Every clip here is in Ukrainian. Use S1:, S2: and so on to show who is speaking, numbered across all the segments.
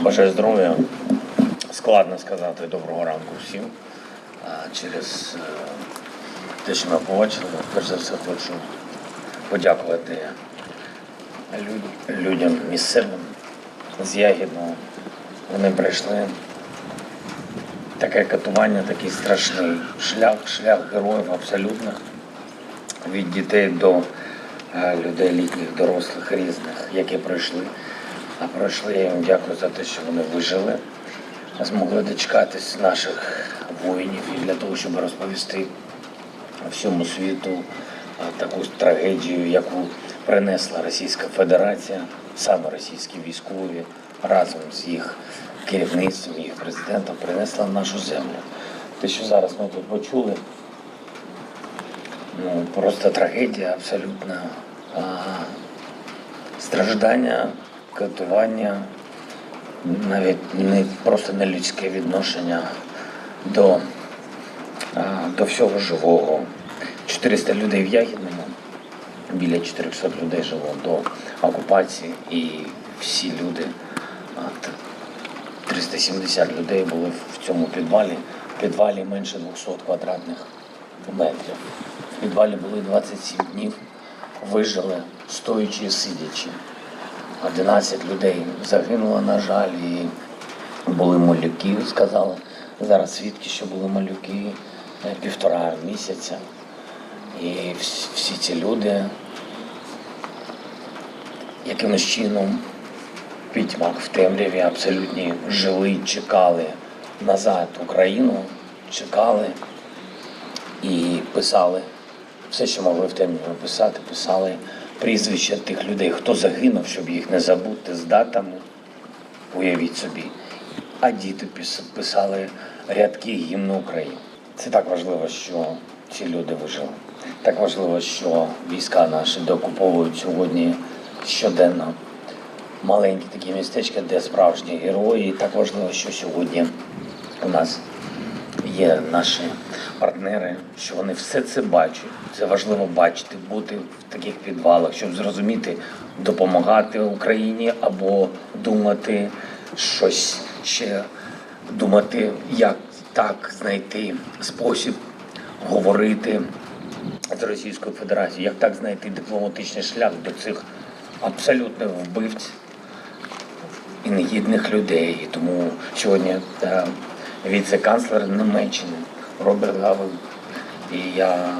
S1: Бажаю здоров'я. Складно сказати доброго ранку всім. Через е, те, що ми побачили, перш за все хочу подякувати людям місцевим з Ягідного. Вони прийшли. Таке катування, такий страшний шлях, шлях героїв абсолютних від дітей до е, людей літніх, дорослих, різних, які пройшли. Пройшли, я їм дякую за те, що вони вижили, змогли дочекатись наших воїнів і для того, щоб розповісти всьому світу таку трагедію, яку принесла Російська Федерація, саме російські військові, разом з їх керівництвом, їх президентом, принесла нашу землю. Те, що зараз ми тут почули, ну, просто трагедія абсолютно. А, страждання, катування, навіть не просто нелюдське відношення до, до всього живого. 400 людей в Ягідному, біля 400 людей жило до окупації, і всі люди, 370 людей були в цьому підвалі. В підвалі менше 200 квадратних метрів. В підвалі були 27 днів, вижили стоячи і сидячи. 11 людей загинуло, на жаль, і були малюки, сказали. Зараз свідки, що були малюки е, півтора місяця. І всі, ці люди якимось чином в пітьмах в темряві абсолютні жили, чекали назад Україну, чекали і писали все, що могли в темряві писати, писали прізвища тих людей, хто загинув, щоб їх не забути з датами. Уявіть собі. А діти пис- писали рядки гімну України. Це так важливо, що ці люди вижили. Так важливо, що війська наші докуповують сьогодні щоденно маленькі такі містечка, де справжні герої. І так важливо, що сьогодні у нас є наші партнери, що вони все це бачать. Це важливо бачити, бути в таких підвалах, щоб зрозуміти, допомагати Україні або думати щось ще, думати, як так знайти спосіб говорити з Російською Федерацією, як так знайти дипломатичний шлях до цих абсолютних вбивць і негідних людей. Тому сьогодні е, віце-канцлер Німеччини Роберт Гавел. І я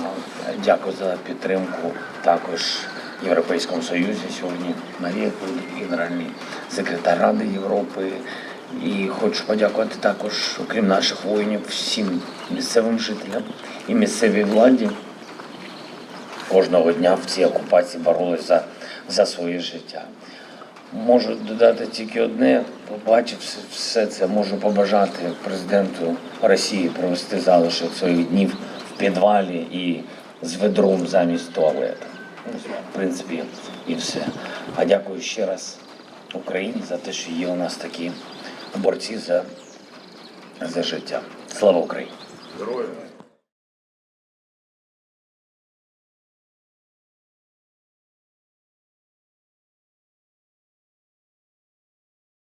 S1: дякую за підтримку також Європейському Союзі сьогодні. Марія Кулик, генеральний секретар Ради Європи. І хочу подякувати також, окрім наших воїнів, всім місцевим жителям і місцевій владі кожного дня в цій окупації боролись за, за своє життя. Можу додати тільки одне, побачив все- це, можу побажати президенту Росії провести залишок своїх днів в підвалі і з ведром замість туалету. Ну, В принципі, і все. А дякую ще раз Україні за те, що є у нас такі борці за, за життя. Слава Україні!
S2: Героям